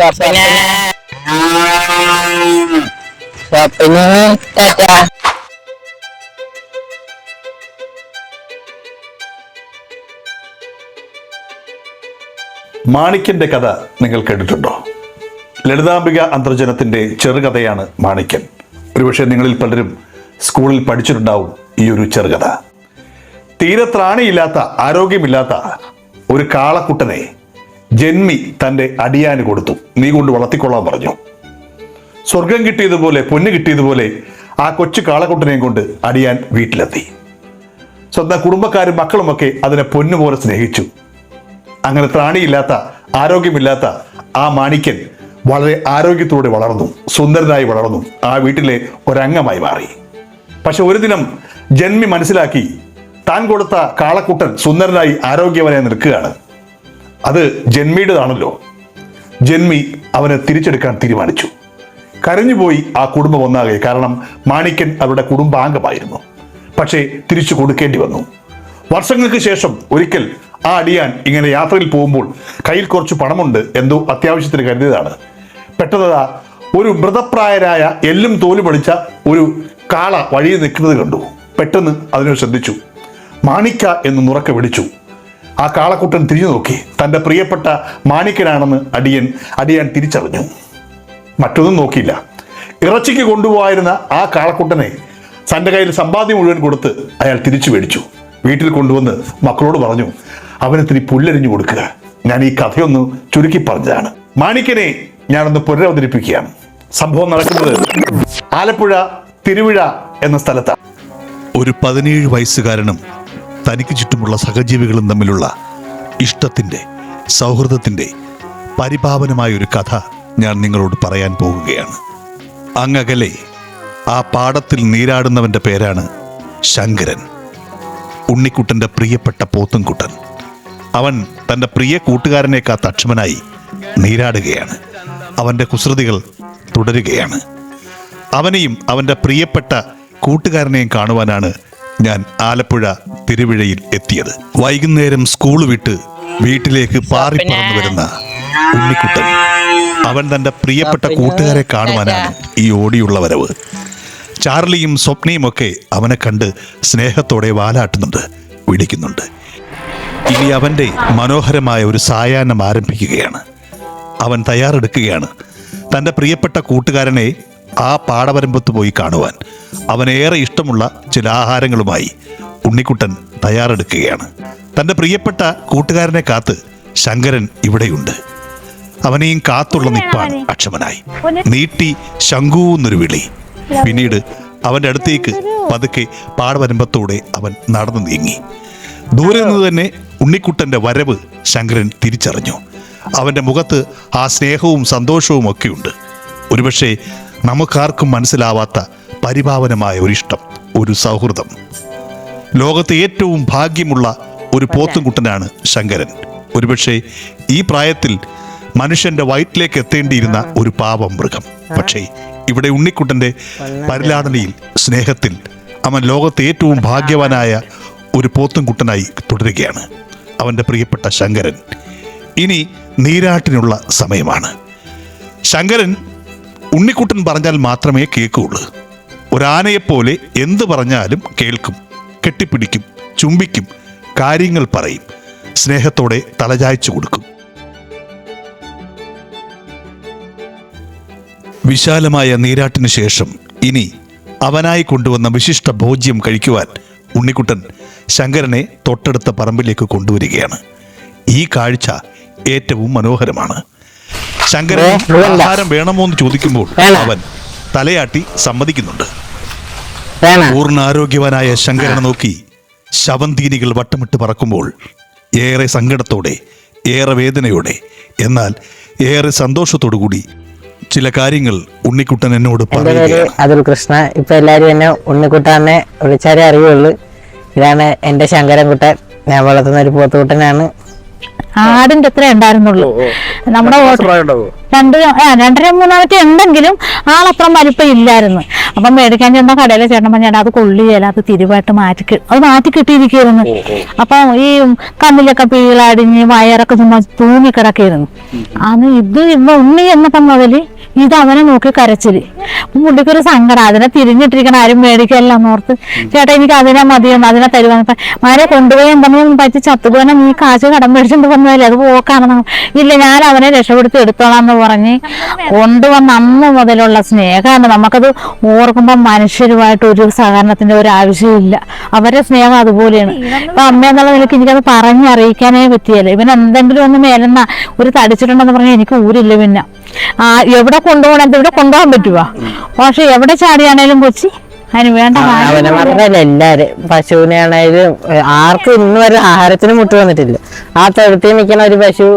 ടാറ്റ മാണിക്യന്റെ കഥ നിങ്ങൾ കേട്ടിട്ടുണ്ടോ? ലളിതാംബിക അന്തർജനത്തിന്റെ ചെറുകഥയാണ് മാണിക്യൻ. ഒരുപക്ഷെ നിങ്ങളിൽ പലരും സ്കൂളിൽ പഠിച്ചിട്ടുണ്ടാവും ഈ ഒരു ചെറുകഥ. തീരെ ത്രാണിയില്ലാത്ത ആരോഗ്യമില്ലാത്ത ഒരു കാളക്കുട്ടനെ ജന്മി തന്റെ അടിയാന് കൊടുത്തു. നീ കൊണ്ട് വളർത്തിക്കൊള്ളാൻ പറഞ്ഞു. സ്വർഗം കിട്ടിയതുപോലെ പൊന്ന് കിട്ടിയതുപോലെ ആ കൊച്ചു കാളക്കുട്ടനെയും കൊണ്ട് അടിയാൻ വീട്ടിലെത്തി. സ്വന്തം കുടുംബക്കാരും മക്കളുമൊക്കെ അതിനെ പൊന്നുപോലെ സ്നേഹിച്ചു. അങ്ങനെ ത്രാണിയില്ലാത്ത ആരോഗ്യമില്ലാത്ത ആ മാണിക്യൻ വളരെ ആരോഗ്യത്തോടെ വളർന്നു സുന്ദരനായി വളർന്നു ആ വീട്ടിലെ ഒരംഗമായി മാറി. പക്ഷെ ഒരു ദിനം ജന്മി മനസ്സിലാക്കി താൻ കൊടുത്ത കാളക്കുട്ടൻ സുന്ദരനായി ആരോഗ്യവനായി നിൽക്കുകയാണ്. അത് ജന്മിയുടേതാണല്ലോ. ജന്മി അവനെ തിരിച്ചെടുക്കാൻ തീരുമാനിച്ചു. കരഞ്ഞുപോയി ആ കുടുംബം ഒന്നാകെ. കാരണം മാണിക്കൻ അവരുടെ കുടുംബാംഗമായിരുന്നു. പക്ഷേ തിരിച്ചു കൊടുക്കേണ്ടി വന്നു. വർഷങ്ങൾക്ക് ശേഷം ഒരിക്കൽ ആ അടിയാൻ ഇങ്ങനെ യാത്രയിൽ പോകുമ്പോൾ കയ്യിൽ കുറച്ച് പണമുണ്ട് എന്തോ അത്യാവശ്യത്തിന് കരുതിയതാണ്. പെട്ടെന്ന് ഒരു മൃതപ്രായരായ എല്ലും തോലും പഠിച്ച ഒരു കാള വഴിയിൽ നിൽക്കുന്നത് കണ്ടു. പെട്ടെന്ന് അതിനെ ശ്രദ്ധിച്ചു. മാണിക്ക എന്ന് നുറക്കെ വിളിച്ചു. ആ കാളക്കുട്ടൻ തിരിഞ്ഞു നോക്കി. തന്റെ പ്രിയപ്പെട്ട മാണിക്കനാണെന്ന് അടിയൻ അടിയൻ തിരിച്ചറിഞ്ഞു. മറ്റൊന്നും നോക്കിയില്ല. ഇറച്ചിക്ക് കൊണ്ടുപോയിരുന്ന ആ കാളക്കുട്ടനെ തന്റെ കയ്യിൽ സമ്പാദ്യം മുഴുവൻ കൊടുത്ത് അയാൾ തിരിച്ചു മേടിച്ചു. വീട്ടിൽ കൊണ്ടുവന്ന് മക്കളോട് പറഞ്ഞു അവന് ഇത്തിരി പുല്ലരിഞ്ഞു കൊടുക്കുക. ഞാൻ ഈ കഥയൊന്ന് ചുരുക്കി പറഞ്ഞതാണ്. മാണിക്കനെ ഞാനൊന്ന് പുനരവതരിപ്പിക്കുകയാണ്. സംഭവം നടക്കുന്നത് ആലപ്പുഴ തിരുവിഴ എന്ന സ്ഥലത്താണ് ഒരു പതിനേഴ് വയസ്സുകാരനും തനിക്ക് ചുറ്റുമുള്ള സഹജീവികളും തമ്മിലുള്ള ഇഷ്ടത്തിന്റെ സൗഹൃദത്തിന്റെ പരിപാവനമായ ഒരു കഥ ഞാൻ നിങ്ങളോട് പറയാൻ പോകുകയാണ് അങ്ങകലെ ആ പാടത്തിൽ നീരാടുന്നവന്റെ പേരാണ് ശങ്കരൻ. ഉണ്ണിക്കുട്ടന്റെ പ്രിയപ്പെട്ട പോത്തുംകുട്ടൻ. അവൻ തന്റെ പ്രിയ കൂട്ടുകാരനെ തക്ഷമനായി നീരാടുകയാണ്. അവന്റെ കുസൃതികൾ തുടരുകയാണ്. അവനെയും അവന്റെ പ്രിയപ്പെട്ട കൂട്ടുകാരനെയും കാണുവാനാണ് ഞാൻ ആലപ്പുഴ തിരുവിഴയിൽ എത്തിയത്. വൈകുന്നേരം സ്കൂൾ വിട്ട് വീട്ടിലേക്ക് പാറിപ്പറന്നു വരുന്ന ഉണ്ണിക്കുട്ടൻ. അവൻ തന്റെ പ്രിയപ്പെട്ട കൂട്ടുകാരെ കാണുവാനാണ് ഈ ഓടിയുള്ള വരവ്. ചാർലിയും സ്വപ്നയും ഒക്കെ അവനെ കണ്ട് സ്നേഹത്തോടെ വാലാട്ടുന്നുണ്ട് വിളിക്കുന്നുണ്ട്. ഇനി അവന്റെ മനോഹരമായ ഒരു സായാഹ്നം ആരംഭിക്കുകയാണ്. അവൻ തയ്യാറെടുക്കുകയാണ്. തന്റെ പ്രിയപ്പെട്ട കൂട്ടുകാരനെ ആ പാടവരമ്പത്ത് പോയി കാണുവാൻ. അവനേറെ ഇഷ്ടമുള്ള ചില ആഹാരങ്ങളുമായി ഉണ്ണിക്കുട്ടൻ തയ്യാറെടുക്കുകയാണ്. തന്റെ പ്രിയപ്പെട്ട കൂട്ടുകാരനെ കാത്ത് ശങ്കരൻ ഇവിടെയുണ്ട്. അവനെയും കാത്തുള്ള നിപ്പാണ് അക്ഷമനായി. നീട്ടി ശങ്കു എന്നൊരു വിളി. പിന്നീട് അവന്റെ അടുത്തേക്ക് പതുക്കെ പാടവരമ്പത്തോടെ അവൻ നടന്നു നീങ്ങി. ദൂരെ നിന്ന് തന്നെ ഉണ്ണിക്കുട്ടന്റെ വരവ് ശങ്കരൻ തിരിച്ചറിഞ്ഞു. അവന്റെ മുഖത്ത് ആ സ്നേഹവും സന്തോഷവും ഒക്കെയുണ്ട്. ഒരുപക്ഷെ നമുക്കാർക്കും മനസ്സിലാവാത്ത പരിഭാവനമായ ഒരിഷ്ടം ഒരു സൗഹൃദം. ലോകത്തെ ഏറ്റവും ഭാഗ്യമുള്ള ഒരു പോത്തുംകുട്ടനാണ് ശങ്കരൻ. ഒരുപക്ഷെ ഈ പ്രായത്തിൽ മനുഷ്യന്റെ വയറ്റിലേക്ക് എത്തേണ്ടിയിരുന്ന ഒരു പാവം മൃഗം. പക്ഷേ ഇവിടെ ഉണ്ണിക്കുട്ടന്റെ പരിലാടനയിൽ സ്നേഹത്തിൽ അവൻ ലോകത്തെ ഏറ്റവും ഭാഗ്യവാനായ ഒരു പോത്തുംകുട്ടനായി തുടരുകയാണ് അവന്റെ പ്രിയപ്പെട്ട ശങ്കരൻ. ഇനി നീരാട്ടിനുള്ള സമയമാണ്. ശങ്കരൻ ഉണ്ണിക്കുട്ടൻ പറഞ്ഞാൽ മാത്രമേ കേൾക്കുകയുള്ളൂ ഒരാനയെപ്പോലെ എന്ത് പറഞ്ഞാലും കേൾക്കും കെട്ടിപ്പിടിക്കും ചുംബിക്കും കാര്യങ്ങൾ പറയും സ്നേഹത്തോടെ തലചായ്ച്ചു കൊടുക്കും. വിശാലമായ നീരാട്ടിനു ശേഷം ഇനി അവനായി കൊണ്ടുവന്ന വിശിഷ്ട ഭോജ്യം കഴിക്കുവാൻ ഉണ്ണിക്കുട്ടൻ ശങ്കരനെ തൊട്ടടുത്ത പറമ്പിലേക്ക് കൊണ്ടുവരികയാണ്. ഈ കാഴ്ച ഏറ്റവും മനോഹരമാണ്. ശങ്കരൻ ആഹാരം വേണമോ എന്ന് ചോദിക്കുമ്പോൾ അവൻ തലയാട്ടി സമ്മതിക്കുന്നുണ്ട്. പൂർണ ആരോഗ്യവാനായ ശങ്കരനെ നോക്കി ശവന്തീനികൾ വട്ടമിട്ട് പറക്കുമ്പോൾ ഏറെ സങ്കടത്തോടെ ഏറെ വേദനയോടെ എന്നാൽ ഏറെ സന്തോഷത്തോടു കൂടി ചില കാര്യങ്ങൾ ഉണ്ണിക്കുട്ടൻ എന്നോട് അതുൽ കൃഷ്ണ. ഇപ്പൊ എല്ലാരും എന്നെ ഉണ്ണിക്കുട്ടാനെ വിളിച്ചാലേ അറിയുള്ളൂ. ഇതാണ് എന്റെ ശങ്കരൻകുട്ടൻ. ഞാൻ വളർത്തുന്ന ഒരു പോത്തുകുട്ടനാണ്. ആടിന്റെ അത്ര ഉണ്ടായിരുന്നുള്ളൂ. നമ്മുടെ രണ്ട് രണ്ടര മൂന്നാമത്തെ ഉണ്ടെങ്കിലും ആളത്ര വലിപ്പം ഇല്ലായിരുന്നു. അപ്പം മേടിക്കാൻ ചെന്ന കടയിലെ ചേട്ടൻ പറഞ്ഞാൽ അത് കൊള്ളിയല്ല അത് തിരുവായിട്ട് മാറ്റി അത് മാറ്റി കിട്ടിയിരിക്കുന്നു അപ്പൊ ഈ കണ്ണിലൊക്കെ പീളടിഞ്ഞ് വയറൊക്കെ ചുമ്മാ തൂങ്ങി കിടക്കായിരുന്നു അന്ന് ഇത് ഇവ ഉണ്ണി എന്നപ്പം മുതൽ ഇത് അവനെ നോക്കി കരച്ചിൽ പുള്ളിക്കൊരു സങ്കടം. അതിനെ തിരിഞ്ഞിട്ടിരിക്കണം ആരും മേടിക്കല്ല എന്നോർത്ത്. ചേട്ടാ എനിക്ക് അതിനെ മതിയെന്ന് അതിനെ തരുവാന്ന്. മാരെ കൊണ്ടുപോയി എന്തെങ്കിലും പറ്റി ചത്തുപോനെ നീ കാശ് കടം മേടിച്ചിട്ട് വന്നതല്ലേ? അത് പോക്കാണെന്ന് ഇല്ല ഞാൻ അവനെ രക്ഷപ്പെടുത്തി എടുത്തോളാം എന്ന് പറഞ്ഞ് കൊണ്ടുവന്ന അന്ന് മുതലുള്ള സ്നേഹമാണ്. നമുക്കത് ഓർക്കുമ്പോൾ മനുഷ്യരുമായിട്ട് ഒരു സഹകരണത്തിന്റെ ഒരു ആവശ്യമില്ല അവരുടെ സ്നേഹം അതുപോലെയാണ്. ഇപ്പൊ അമ്മ എന്നുള്ള നിലയ്ക്ക് എനിക്കത് പറഞ്ഞറിയിക്കാനേ പറ്റിയല്ല? ഇവൻ എന്തെങ്കിലും ഒന്ന് മേലെന്ന ഒരു തടിച്ചിട്ടുണ്ടെന്ന് പറഞ്ഞാൽ എനിക്ക് ഊരില്ല പിന്നെ. ആ എവിടെ കൊണ്ടുപോകണത് ഇവിടെ കൊണ്ടുപോകാൻ പറ്റുവാ? പക്ഷെ എവിടെ ചാടിയാണേലും കൊച്ചി അതിന് വേണ്ട അവനെ മാത്രല്ല എല്ലാരും? പശുവിനെ ആണേലും ആർക്കും ഇന്ന് വരെ ആഹാരത്തിന് മുട്ട് വന്നിട്ടില്ല. ആ തൊഴുത്തിൽ നിൽക്കുന്ന ഒരു പശു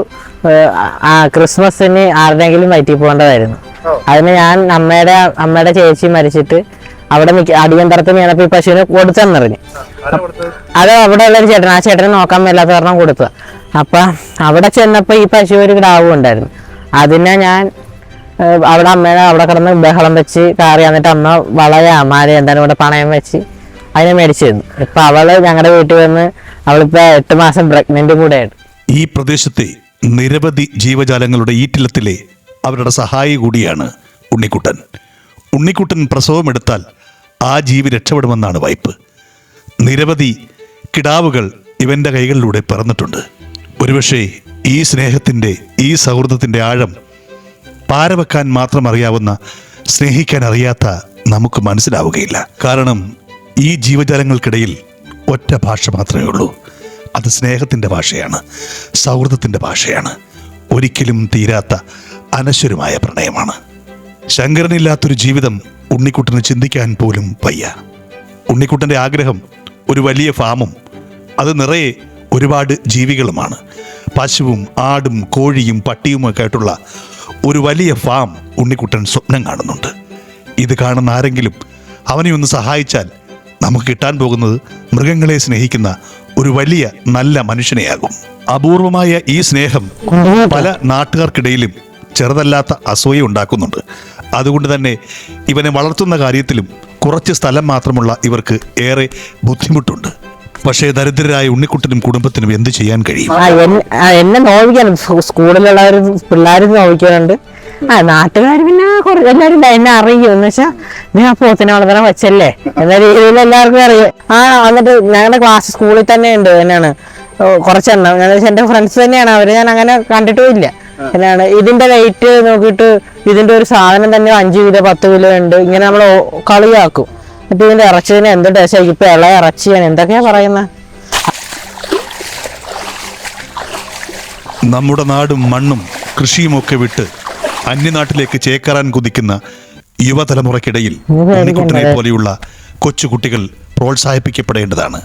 ആ ക്രിസ്മസിന് ആരുടെങ്കിലും വയറ്റി പോകേണ്ടതായിരുന്നു. അതിന് ഞാൻ അമ്മയുടെ അമ്മയുടെ ചേച്ചി മരിച്ചിട്ട് അവിടെ അടിയന്തരത്ത് ഞാനപ്പോ ഈ പശുവിനെ കൊടുത്തെന്നറിഞ്ഞു. അത് അവിടെ ഉള്ള ഒരു ചേട്ടൻ ആ ചേട്ടനെ നോക്കാൻ മേലാത്ത കാരണം കൊടുത്തതാ. അപ്പൊ അവിടെ ചെന്നപ്പോ ഈ പശു ഒരു ഗ്രാവും ഉണ്ടായിരുന്നു. അതിനെ ഞാൻ അവിടെ അമ്മേനെ അവിടെ കിടന്ന് ബഹളം വെച്ച് കാറി എന്നിട്ട് അമ്മ വളയ മാല എന്താണ് ഇവിടെ പണയം വെച്ച്? അതിനെ മേടിച്ചു തന്നു ഇപ്പൊ അവൾ ഞങ്ങളുടെ വീട്ടിൽ വന്ന് അവളിപ്പോ എട്ട് മാസം പ്രഗ്നന്റ് കൂടെ ഈ പ്രദേശത്തെ നിരവധി ജീവജാലങ്ങളുടെ ഈറ്റിലത്തിലെ അവരുടെ സഹായി കൂടിയാണ് ഉണ്ണിക്കുട്ടൻ. ഉണ്ണിക്കുട്ടൻ പ്രസവമെടുത്താൽ ആ ജീവി രക്ഷപ്പെടുമെന്നാണ് വായ്പ്. നിരവധി കിടാവുകൾ ഇവന്റെ കൈകളിലൂടെ പിറന്നിട്ടുണ്ട്. ഒരുപക്ഷെ ഈ സ്നേഹത്തിന്റെ ഈ സൗഹൃദത്തിന്റെ ആഴം പാരവെക്കാൻ മാത്രം അറിയാവുന്ന സ്നേഹിക്കാൻ അറിയാത്ത നമുക്ക് മനസ്സിലാവുകയില്ല. കാരണം ഈ ജീവജാലങ്ങൾക്കിടയിൽ ഒറ്റ ഭാഷ മാത്രമേ ഉള്ളൂ. അത് സ്നേഹത്തിന്റെ ഭാഷയാണ് സൗഹൃദത്തിന്റെ ഭാഷയാണ്. ഒരിക്കലും തീരാത്ത അനശ്വരമായ പ്രണയമാണ്. ശങ്കരനില്ലാത്തൊരു ജീവിതം ഉണ്ണിക്കുട്ടന് ചിന്തിക്കാൻ പോലും വയ്യ. ഉണ്ണിക്കുട്ടന്റെ ആഗ്രഹം ഒരു വലിയ ഫാമും അത് നിറയെ ഒരുപാട് ജീവികളുമാണ്. പശുവും ആടും കോഴിയും പട്ടിയുമൊക്കെ ആയിട്ടുള്ള ഒരു വലിയ ഫാം ഉണ്ണിക്കുട്ടൻ സ്വപ്നം കാണുന്നുണ്ട്. ഇത് കാണുന്ന ആരെങ്കിലും അവനെ ഒന്ന് സഹായിച്ചാൽ നമുക്ക് കിട്ടാൻ പോകുന്നത് മൃഗങ്ങളെ സ്നേഹിക്കുന്ന ഒരു വലിയ നല്ല മനുഷ്യനെയാകും. അപൂർവമായ ഈ സ്നേഹം പല നാട്ടുകാർക്കിടയിലും ചെറുതല്ലാത്ത അസൂയ ഉണ്ടാക്കുന്നുണ്ട്. അതുകൊണ്ട് തന്നെ ഇവനെ വളർത്തുന്ന കാര്യത്തിലും കുറച്ച് സ്ഥലം മാത്രമുള്ള ഇവർക്ക് ഏറെ ബുദ്ധിമുട്ടുണ്ട്. പക്ഷേ ദരിദ്രരായ ഉണ്ണിക്കുട്ടനും കുടുംബത്തിനും എന്ത് ചെയ്യാൻ കഴിയും? എന്നെ നോവിക്കാനും സ്കൂളിലുള്ളവർ പിള്ളേർ നോവിക്കാനുണ്ട് ആ നാട്ടുകാർ പിന്നെ കുറച്ച് എല്ലാവരും എന്നെ അറിയും. എന്ന് വെച്ചാൽ നീ ആ പോത്തിനെ വളർത്തണം വെച്ചല്ലേ? എന്ന രീതിയിൽ എല്ലാവർക്കും അറിയും. ആ എന്നിട്ട് ഞങ്ങളുടെ ക്ലാസ് സ്കൂളിൽ തന്നെ ഉണ്ട് തന്നെയാണ് കുറച്ചെണ്ണം. ഞാൻ എന്റെ ഫ്രണ്ട്സ് തന്നെയാണ്. അവർ ഞാൻ അങ്ങനെ കണ്ടിട്ടും ഇല്ല. എന്നാണ്. ഇതിന്റെ റേറ്റ് നോക്കിയിട്ട് ഇതിന്റെ ഒരു സാധനം തന്നെ അഞ്ച് കിലോ പത്ത് കിലോ ഉണ്ട്. ഇങ്ങനെ നമ്മൾ കളിയാക്കും. എന്നിട്ട് ഇതിന്റെ ഇറച്ചിന് എന്ത് ടേസ്റ്റ് ആയിരിക്കും? ഇപ്പൊ ഇളയ ഇറച്ചിയാണ്. എന്തൊക്കെയാ പറയുന്നത് നമ്മുടെ നാടും മണ്ണും കൃഷിയുമൊക്കെ വിട്ട് അന്യനാട്ടിലേക്ക് ചേക്കേറാൻ കുതിക്കുന്ന യുവതലമുറയ്ക്കിടയിൽ ഉണ്ണിക്കുട്ടനെ പോലെയുള്ള കൊച്ചുകുട്ടികൾ പ്രോത്സാഹിപ്പിക്കപ്പെടേണ്ടതാണ്.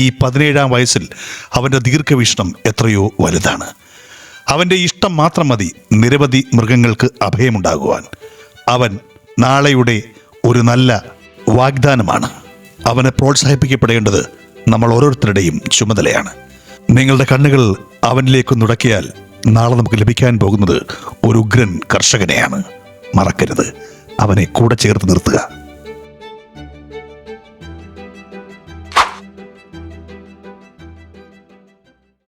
ഈ പതിനേഴാം വയസ്സിൽ അവന്റെ ദീർഘവീക്ഷണം എത്രയോ വലുതാണ്. അവന്റെ ഇഷ്ടം മാത്രം മതി നിരവധി മൃഗങ്ങൾക്ക് അഭയമുണ്ടാകുവാൻ. അവൻ നാളെയുടെ ഒരു നല്ല വാഗ്ദാനമാണ്. അവനെ പ്രോത്സാഹിപ്പിക്കപ്പെടേണ്ടത് നമ്മൾ ഓരോരുത്തരുടെയും ചുമതലയാണ്. നിങ്ങളുടെ കണ്ണുകൾ അവനിലേക്ക് നുടക്കിയാൽ നാളെ നമുക്ക് ലഭിക്കാൻ പോകുന്നത് ഒരു ഉഗ്രൻ കർഷകനെയാണ്. മറക്കരുത്. അവനെ കൂടെ ചേർത്ത് നിർത്തുക.